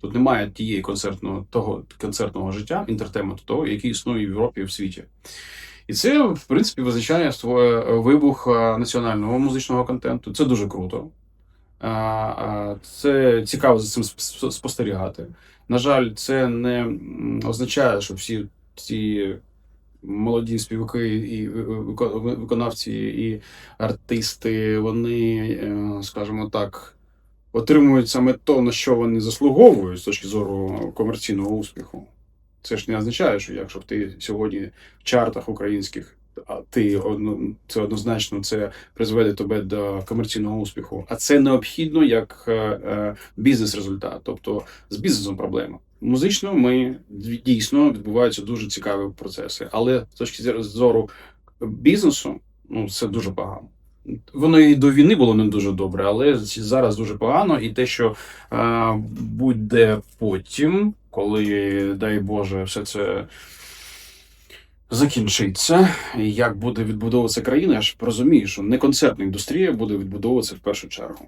Тут немає тієї концертного того концертного життя, інтертейменту того, який існує в Європі і в світі. І це, в принципі, визначає ствоє- вибух е, національного музичного контенту. Це дуже круто. Це цікаво за цим спос- спостерігати. На жаль, це не означає, що всі ці молоді співаки і е, виконавці і артисти, вони, е, скажімо так, отримують саме то, на що вони заслуговують з точки зору комерційного успіху. Це ж не означає, що якщо ти сьогодні в чартах українських, а ти одно, це однозначно це призведе тебе до комерційного успіху. А це необхідно як е, е, бізнес-результат. Тобто з бізнесом проблема. Музично ми дійсно відбуваються дуже цікаві процеси, але з точки зору бізнесу, ну це дуже погано. Воно і до війни було не дуже добре, але зараз дуже погано. І те, що е, буде потім, коли, дай Боже, все це закінчиться, як буде відбудовуватися країна, я ж розумію, що не концертна індустрія буде відбудовуватися в першу чергу.